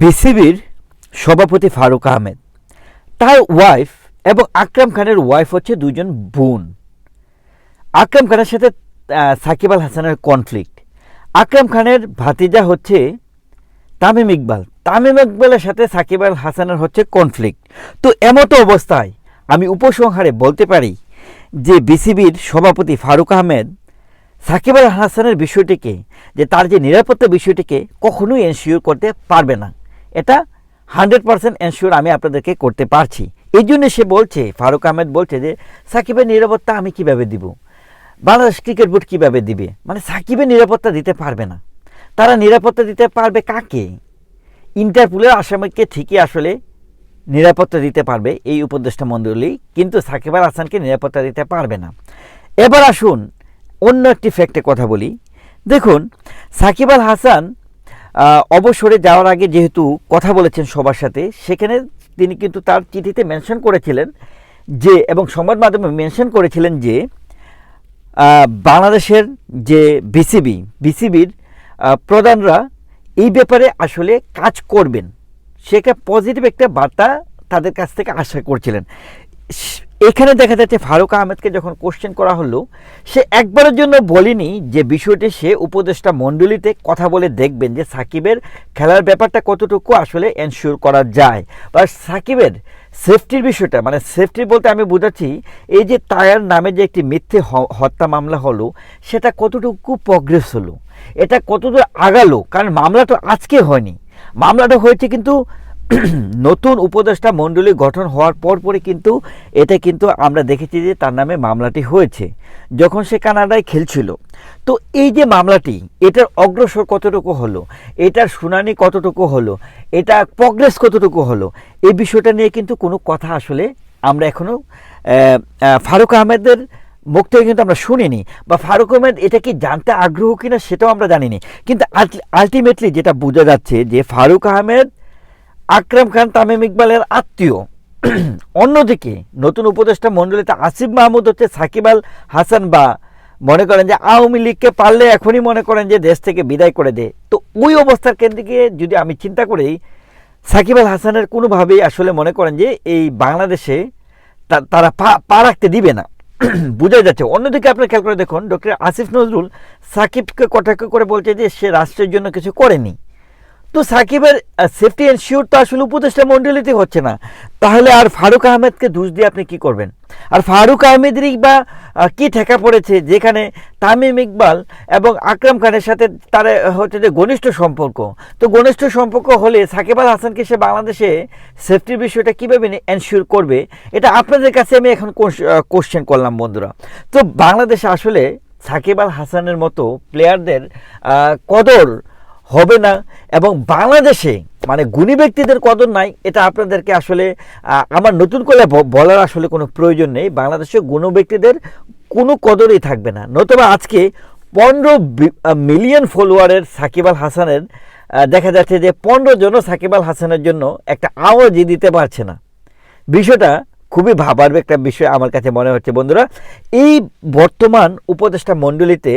বিসিবির সভাপতি ফারুক আহমেদ। তার ওয়াইফ এবং আকরাম খানের ওয়াইফ হচ্ছে দুজন বোন। আকরাম খানের সাথে সাকিব আল হাসানের কনফ্লিক্ট আকরাম খানের ভাতিজা হচ্ছে তামিম ইকবাল। তামিম ইকবালের সাথে সাকিব আল হাসানের হচ্ছে কনফ্লিক্ট তো এমতো অবস্থায় আমি উপসংহারে বলতে পারি যে বিসিবির সভাপতি ফারুক আহমেদ সাকিব আল হাসানের বিষয়টিকে, যে তার যে নিরাপত্তা বিষয়টিকে কখনোই এনশিওর করতে পারবে না। এটা হান্ড্রেড পার্সেন্ট এনশিওর আমি আপনাদেরকে করতে পারছি। এই জন্য সে বলছে, ফারুক আহমেদ বলছে যে, সাকিবের নিরাপত্তা আমি কীভাবে দিব? বাংলাদেশ ক্রিকেট বোর্ড কীভাবে দিবে? মানে সাকিবের নিরাপত্তা দিতে পারবে না। তারা নিরাপত্তা দিতে পারবে কাকে? ইন্টারপুলের আসামিকে ঠিকই আসলে নিরাপত্তা দিতে পারবে, এই উপদেষ্টা মণ্ডলী, কিন্তু সাকিব আল হাসানকে নিরাপত্তা দিতে পারবে না। এবার আসুন, অন্য একটি ফ্যাক্টে কথা বলি। দেখুন, সাকিব আল হাসান অবসরে যাওয়ার আগে যেহেতু কথা বলেছেন সবার সাথে, সেখানে তিনি কিন্তু তার চিঠিতে মেনশন করেছিলেন যে, এবং সংবাদ মাধ্যমে মেনশন করেছিলেন যে বাংলাদেশের যে বিসিবি বিসিবির প্রধানরা এই ব্যাপারে আসলে কাজ করবেন। সেটা পজিটিভ একটা বার্তা তাদের কাছ থেকে আশা করছিলেন। এখানে দেখা যাচ্ছে ফারুক আহমেদকে যখন কোশ্চেন করা হলো, সে একবারের জন্য বলেনি যে বিষয়টি সে উপদেষ্টা মণ্ডলীতে কথা বলে দেখবেন যে সাকিবের খেলার ব্যাপারটা কতটুকু আসলে এনশিওর করা যায়। বা সাকিবের সেফটির বিষয়টা মানে সেফটি বলতে আমি বোঝাচ্ছি, এই যে তায়ার নামে যে একটি মিথ্যে হত্যা মামলা হলো, সেটা কতটুকু প্রগ্রেস হলো? এটা কতদূর আগালো? কারণ মামলা তো আজকে হয়নি। মামলাটা হয়েছে কিন্তু নতুন উপদেষ্টা মণ্ডলী গঠন হওয়ার পর পরে কিন্তু এটা কিন্তু আমরা দেখেছি যে তার নামে মামলাটি হয়েছে, যখন সে কানাডায় খেলছিল। তো এই যে মামলাটি, এটার অগ্রসর কতটুকু হলো? এটার শুনানি কতটুকু হলো? এটা প্রগ্রেস কতটুকু হলো? এই বিষয়টা নিয়ে কিন্তু কোনো কথা আসলে আমরা এখনও ফারুক আহমেদের মুখ থেকে কিন্তু আমরা শুনিনি। বা ফারুক আহমেদ এটা কি জানতে আগ্রহ কিনা সেটাও আমরা জানিনি। কিন্তু আলটিমেটলি যেটা বোঝা যাচ্ছে যে ফারুক আহমেদ আকরাম খান, তামিম ইকবালের আত্মীয়। অন্যদিকে নতুন উপদেষ্টা মণ্ডলীতে আসিফ মাহমুদ হচ্ছে সাকিব আল হাসান বা মনে করেন যে আওয়ামী লীগকে পারলে এখনই মনে করেন যে দেশ থেকে বিদায় করে দে। তো ওই অবস্থার কেন্দ্রে যদি আমি চিন্তা করি, সাকিব আল হাসানের কোনোভাবেই আসলে মনে করেন যে এই বাংলাদেশে তারা পা পা রাখতে দিবে না। বোঝা যাচ্ছে। অন্যদিকে আপনি খেয়াল করে দেখুন, ডক্টর আসিফ নজরুল সাকিবকে কটাক্ষ করে বলছে যে সে রাষ্ট্রের জন্য কিছু করেনি। তো সাকিবের সেফটি এনশিওর তো আসলে উপদেষ্টা মণ্ডলীতে হচ্ছে না। তাহলে আর ফারুক আহমেদকে দোষ দিয়ে আপনি কি করবেন? আর ফারুক আহমেদেরই বা কি ঠেকা পড়েছে যেখানে তামিম ইকবাল এবং আকরাম খানের সাথে তার হচ্ছে যে ঘনিষ্ঠ সম্পর্ক। তো ঘনিষ্ঠ সম্পর্ক হলে সাকিব আল হাসানকে সে বাংলাদেশে সেফটির বিষয়টা কীভাবে এনশিওর করবে, এটা আপনাদের কাছে আমি এখন কোশ্চেন করলাম বন্ধুরা। তো বাংলাদেশে আসলে সাকিব আল হাসানের মতো প্লেয়ারদের কদর হবে না। এবং বাংলাদেশে মানে গুণী ব্যক্তিদের কদর নাই, এটা আপনাদেরকে আসলে আমার নতুন করে বলার আসলে কোনো প্রয়োজন নেই। বাংলাদেশে গুণ ব্যক্তিদের কোনো কদরই থাকবে না। নতুবা আজকে পনেরো মিলিয়ন ফলোয়ারের সাকিব আল হাসানের দেখা যাচ্ছে যে পনেরো জনও সাকিব আল হাসানের জন্য একটা আওয়াজই দিতে পারছে না। বিষয়টা খুবই ভাবার একটা বিষয় আমার কাছে মনে হচ্ছে বন্ধুরা। এই বর্তমান উপদেষ্টা মণ্ডলীতে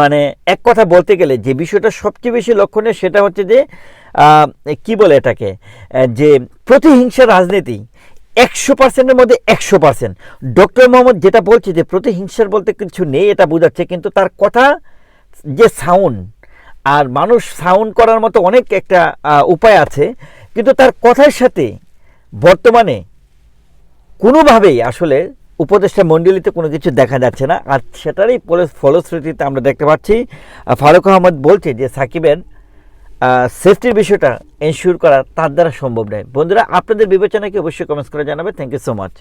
মানে এক কথা বলতে গেলে যে বিষয়টা সবচেয়ে বেশি লক্ষণীয় সেটা হচ্ছে যে কি বলে এটাকে? যে প্রতিহিংসা রাজনীতি একশো পার্সেন্টের মধ্যে একশো পার্সেন্ট ডক্টর মোহাম্মদ যেটা বলছে যে প্রতিহিংসার বলতে কিছু নেই, এটা বোঝাচ্ছে, কিন্তু তার কথা যে সাউন্ড, আর মানুষ সাউন্ড করার মতো অনেক একটা উপায় আছে, কিন্তু তার কথার সাথে বর্তমানে কোনোভাবেই আসলে উপদেষ্টা মণ্ডলীতে কোনো কিছু দেখা যাচ্ছে না। আর সেটারই ফল- ফলশ্রুতিতে আমরা দেখতে পাচ্ছি ফারুক আহমদ বলছে যে সাকিবের সেফটির বিষয়টা এনশিওর করা তার দ্বারা সম্ভব নয়। বন্ধুরা, আপনাদের বিবেচনাকে অবশ্যই কমেন্টস করে জানাবে। Thank you so much